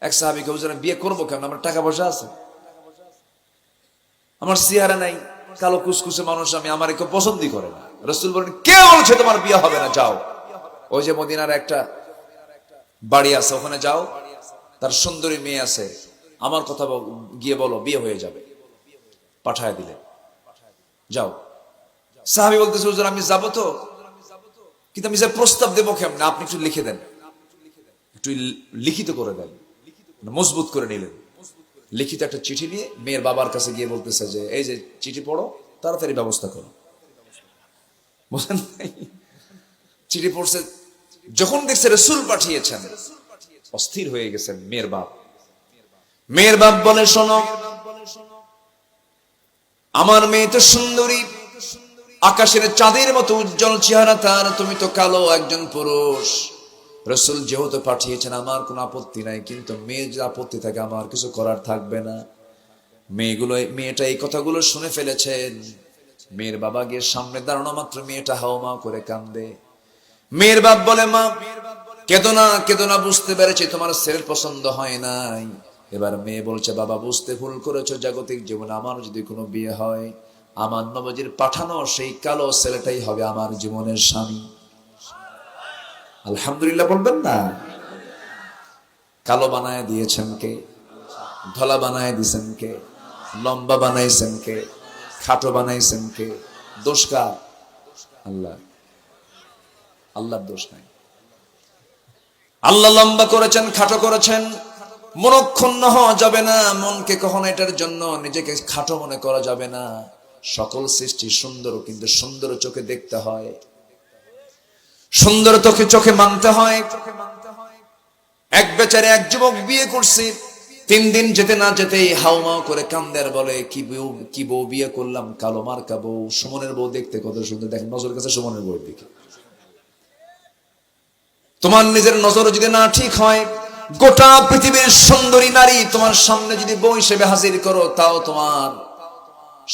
এক সাহাবিকে আমি বিয়ে করব কেন আমার টাকা পয়সা আছে। আমার চেহারা নাই, কালো কুসকুসে মানুষ, আমি আমার কেউ পছন্দই করে না। রসুল বলেন কে বলছে তোমার বিয়ে হবে না, যাও। ওই যে মদিনার একটা বাড়ি আছে, ওখানে যাও। তার সুন্দরী মেয়ে আছে। আমার কথা গিয়ে বলো, বিয়ে হয়ে যাবে। পাঠায় দিলে। যাও। সাহাবি বলতেছে, হুজুর, আমি যাব তো। কিন্তু আমি যে প্রস্তাব দেবো কেমন? আপনি একটু লিখে দেন। একটু লিখিত করে দেন। মজবুত করে নিলেন। লিখিত একটা চিঠি নিয়ে মেয়ের বাবার কাছে গিয়ে বলতেছে যে, এই যে চিঠি পড়ো, তাড়াতাড়ি ব্যবস্থা করো। বুঝলেন চিঠি পড়ছে, যখন দেখছে রসুল পাঠিয়েছেন, অস্থির হয়ে গেছেন মেয়ের বাপ। মেয়ের বাপ বলে, শোনো, আমার মেয়ে তো সুন্দরী, আকাশের চাঁদের মতো উজ্জ্বল চেহারা, তার তুমি তো কালো একজন পুরুষ। রসুল যেহেতু পাঠিয়েছেন, আমার কোনো আপত্তি নাই, কিন্তু মেয়ের যে আপত্তি থাকে, আমার কিছু করার থাকবে না। মেয়েগুলো, মেয়েটা এই কথাগুলো শুনে ফেলেছেন। মেয়ের বাবা গিয়ে সামনে দাঁড়ানো মাত্র মেয়েটা হাওমা করে কান্দে। মেয়ের বাপ বলে, মা, কেদো না কেদো না, বুঝতে পেরেছি তোমার ছেলের পছন্দ হয় নাই। এবার মেয়ে বলছে, বাবা, বুঝতে ভুল করেছ, জাগতিক জীবনে আমার যদি কোনো বিয়ে হয়, আমার নবজির পাঠানো সেই কালো ছেলেটাই হবে আমার জীবনের স্বামী। আলহামদুলিল্লাহ বলবেন না। কালো বানায় দিয়েছেন কে? ধলা বানায় দিয়েছেন কে? লম্বা বানাইছেন কে? খাটো বানাইছেন কে? দোষ কার? আল্লাহ। আল্লাহর দোষ নাই। আল্লাহ লম্বা করেছেন, খাটো করেছেন। মনক্ষুণ্ণ হওয়া যাবে না। মনকে কখনো এটার জন্য নিজেকে খাটো মনে করা যাবে না। সকল সৃষ্টি সুন্দর, কিন্তু সুন্দর চোখে দেখতে হয়। সুন্দর তোকে চোখে মানতে হয়। এক বেচারে এক যুবক বিয়ে করছে। তিন দিন যেতে না যেতেই হাউমাও করে কান্দের বলে, কি বউ কি বউ বিয়ে করলাম? কালো মার্কা বউ। সুমনের বউ দেখতে কত সুন্দর। দেখেন নজরের কাছে সুমনের বউয়ের দিকে। তোমার নিজের নজর যদি না ঠিক হয়, গোটা পৃথিবীর সুন্দরী নারী তোমার সামনে যদি বউ হিসেবে হাজির করো, তাও তোমার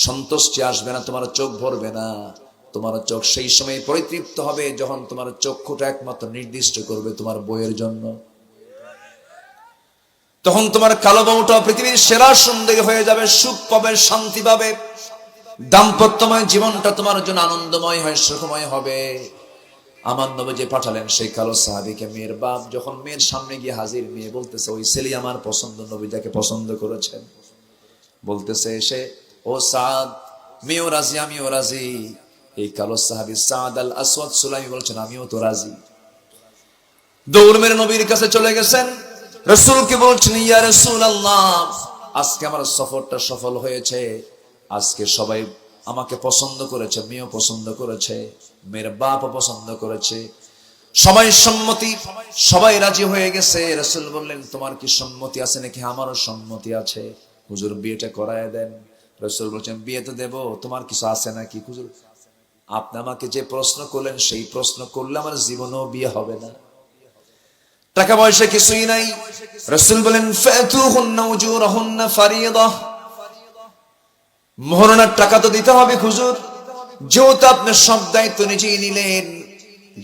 সন্তুষ্টি আসবে না, তোমার চোখ ভরবে না। তোমার চোখ সেই সময় পরিতৃপ্ত হবে যখন তোমার চক্ষুটা একমাত্র নির্দিষ্ট করবে তোমার বইয়ের জন্য। তখন তোমার কালো বউটা পৃথিবীর সেরা সুন্দরী হয়ে যাবে, সুখ পাবে, শান্তি পাবে। দাম্পত্যময় জীবনটা তোমার জন্য আনন্দময় হয়, সুখময় হবে। আমার নবী যে পাঠালেন সেই কালো সাহাবিকে, মেয়ের বাপ যখন মেয়ের সামনে গিয়ে হাজির, মেয়ে বলতেছে, ওই ছেলে আমার পছন্দ, নবী যাকে পছন্দ করেছেন। বলতেছে এসে, ও সাদ, মেয়েও রাজি, আমিও রাজি। এই কালো সাহাবি সাদ আল আসওয়াদ সুলামি বলছেন, আমিও তো রাজি। দৌড় মেরে নবীর কাছে চলে গেছেন। রসুলকে বলছেন, ইয়া রসুল আল্লাহ আজকে আমার সফরটা সফল হয়েছে। আজকে সবাই আমাকে পছন্দ করেছে, মেয়েও পছন্দ করেছে, মেয়ের বাপও পছন্দ করেছে। সবাই সম্মতি, সবাই রাজি হয়ে গেছে। রসুল বললেন, তোমার কি সম্মতি আছে নাকি? আমারও সম্মতি আছে। হুজুর, বিয়েটা করায় দেন। রসুল বলছেন, বিয়ে তো দেবো, তোমার কিছু আছে নাকি? হুজুর আপনি আমাকে যে প্রশ্ন করলেন, সেই প্রশ্ন করলে আমার জীবনেও বিয়ে হবে না। টাকা পয়সা কিছুই নাই। রসুল বলেন মোহরণার টাকা তো দিতে হবে হুজুর। যেহেতু আপনি সব দায়িত্ব নিজেই নিলেন,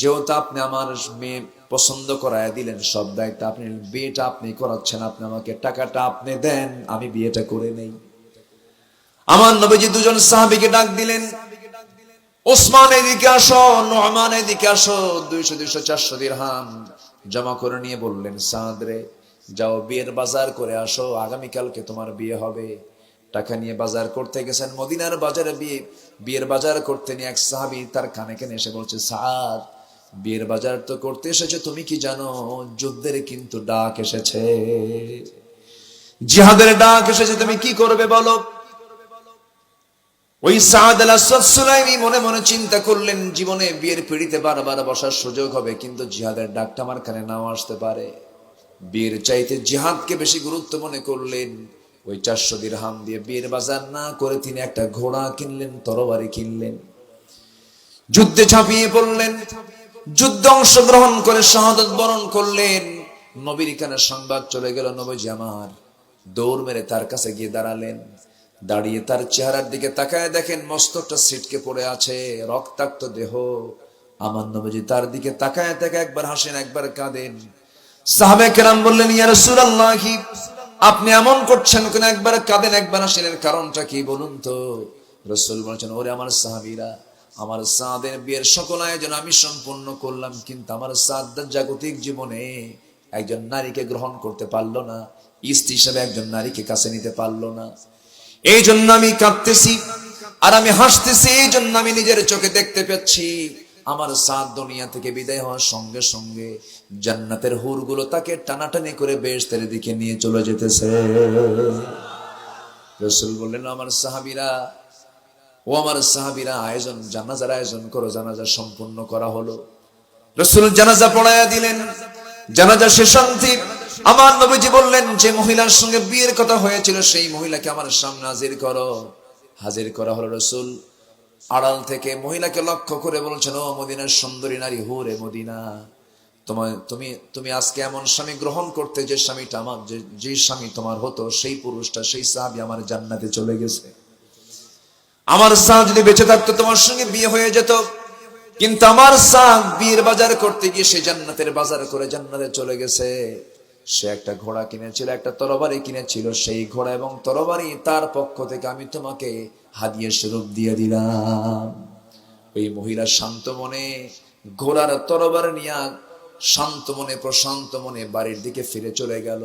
যেহেতু আপনি আমার মেয়ে পছন্দ করায় দিলেন, সব দায়িত্ব আপনি, বিয়েটা আপনি করাচ্ছেন, আপনি আমাকে টাকাটা আপনি দেন, আমি বিয়েটা করে নেই। আমার নবীজি দুজন সাহাবিকে ডাক দিলেন ওসমান এদিকে আসো নোহমান এদিকে আসো, দুইশো দুইশো, চারশো দিরহাম জমা করে নিয়ে বললেন সাদরে যাও, বিয়ের বাজার করে আসো, আগামীকালকে তোমার বিয়ে হবে। টাকা নিয়ে বাজার করতে গেছেন, মদিনার বাজারে বিয়ে, বিয়ের বাজার করতে নিয়ে এক সাহাবি তার কানে কানে এসে বলছে, সাদ, বিয়ের বাজার তো করতে এসেছে, তুমি কি জানো, যুদ্ধের কিন্তু ডাক এসেছে। জিহাদের ডাক এসেছে, তুমি কি করবে বলো? ওই সাদ মনে মনে চিন্তা করলেন, জীবনে বিয়ের পিড়িতে বারবার বসার সুযোগ হবে, কিন্তু জিহাদের ডাকটা আমার কানে নাও আসতে পারে। বিয়ের চাইতে জিহাদকে বেশি গুরুত্ব মনে করলেন, ওই চারশো দিরহাম দিয়ে বিয়ের বাজার না করে তিনি একটা ঘোড়া কিনলেন, তরবারি কিনলেন। যুদ্ধে ঝাঁপিয়ে পড়লেন, যুদ্ধে অংশগ্রহণ করে শাহাদত বরণ করলেন। নবীর কানে সংবাদ চলে গেল, নবীজি আমার দৌড় মেরে তার কাছে গিয়ে দাঁড়ালেন। দাঁড়িয়ে তার চেহারার দিকে তাকায় দেখেন মস্তকটা সিটকে পড়ে আছে, রক্তাক্ত দেহ। আমার নবীজি তার দিকে তাকায় তাকায় একবার হাসেন, একবার কাঁদেন। সাহাবে কেরাম বললেন, ইয়া রাসূলুল্লাহ, আপনি এমন করছেন কেন? একবার কাঁদেন, একবার আসেন এর কারণটা কি বলুন তো? রসুল বলছেন, ওরে আমার সাহাবীরা, আমার সাদের বিয়ের সকল আয়োজন আমি সম্পূর্ণ করলাম, কিন্তু আমার সাদ জাগতিক জীবনে একজন নারীকে গ্রহণ করতে পারল না। স্ত্রী হিসাবে একজন নারীকে কাছে নিতে পারল না। এই জন্য আমি কাঁদতেছি, আর আমি হাসতেছি এই জন্য আমি নিজের চোখে দেখতে পাচ্ছি আমার সাত দুনিয়া থেকে বিদায় হওয়ার সঙ্গে সঙ্গে জান্নাতের হুরগুলো তাকে টানাটানি করে বেশ দিকে নিয়ে চলে যেতেছে। রসুল বললেন আমার সাহাবিরা, ও আমার সাহাবিরা, আয়োজন, জানাজার আয়োজন করো, জানাজা সম্পূর্ণ করা হলো। রসুল জানাজা পড়াইয়া দিলেন। জানাজা শেষান্তি আমার নবীজি বললেন, যে মহিলার সঙ্গে বিয়ের কথা হয়েছিল, সেই মহিলাকে আমার সামনে হাজির করো। হাজির করা হলো রসুল। আড়াল থেকে মহিলাকে লক্ষ্য করে বলছেন, ও মদিনার সুন্দরী নারী হুরে মদিনা তোমার তুমি তুমি আজকে এমন স্বামী গ্রহণ করতে, যে স্বামীটা আমার, যে স্বামী তোমার হতো, সেই পুরুষটা, সেই সাহাবি আমার জান্নাতে চলে গেছে। আমার সাহ যদি বেঁচে থাকতো, তোমার সঙ্গে বিয়ে হয়ে যেত। কিন্তু আমার সাহ বিয়ের বাজার করতে গিয়ে সে জান্নাতের বাজার করে জান্নাতে চলে গেছে। সে একটা ঘোড়া কিনেছিল, একটা তরবারি কিনেছিল, সেই ঘোড়া এবং তরবারি তার পক্ষ থেকে আমি তোমাকে হাদিয়ে স্বরূপ দিয়ে দিলাম। ওই মহিলা শান্ত মনে ঘোড়ার তরবার নিয়ে শান্ত মনে, প্রশান্ত মনে বাড়ির দিকে ফিরে চলে গেল।